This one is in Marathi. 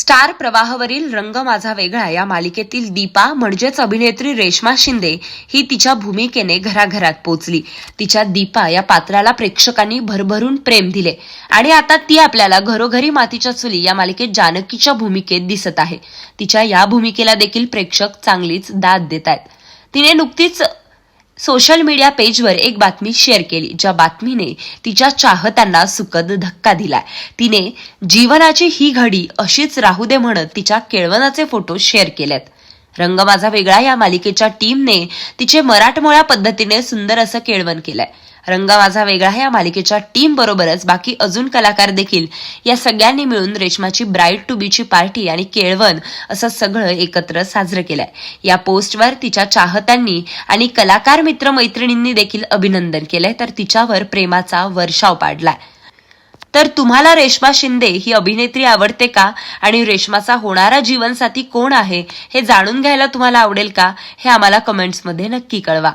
स्टार प्रवाहावरील रंग माझा वेगळा या मालिकेतील दीपा म्हणजेच अभिनेत्री रेश्मा शिंदे ही तिच्या भूमिकेने घराघरात पोचली. तिच्या दीपा या पात्राला प्रेक्षकांनी भरभरून प्रेम दिले. आणि आता ती आपल्याला घरोघरी मातीच्या चुली या मालिकेत जानकीच्या भूमिकेत दिसत आहे. तिच्या या भूमिकेला देखील प्रेक्षक चांगलीच दाद देत आहेत. तिने नुकतीच सोशल मीडिया पेजवर एक बातमी शेअर केली ज्या बातमीने तिच्या चाहत्यांना सुखद धक्का दिलाय. तिने जीवनाची ही घडी अशीच राहू दे म्हणत तिच्या केळवणाचे फोटो शेअर केलेत. रंग माझा वेगळा या मालिकेच्या टीमने तिचे मराठमोळ्या पद्धतीने सुंदर असं केळवण केलंय. रंग माझा वेगळा या मालिकेच्या टीम बरोबरच बाकी अजून कलाकार देखील या सगळ्यांनी मिळून रेशमाची ब्राईड टू बीची पार्टी आणि केळवण असं सगळं एकत्र साजरं केलंय. या पोस्टवर तिच्या चाहत्यांनी आणि कलाकार मित्र मैत्रिणींनी देखील अभिनंदन केलंय तर तिच्यावर प्रेमाचा वर्षाव पाडलाय. तर तुम्हाला रेश्मा शिंदे ही अभिनेत्री आवडते का? आणि रेश्माचा होणारा जीवनसाथी कोण आहे? हे जाणून घ्यायला तुम्हाला आवडेल का? हे आम्हाला कमेंट्समध्ये नक्की कळवा.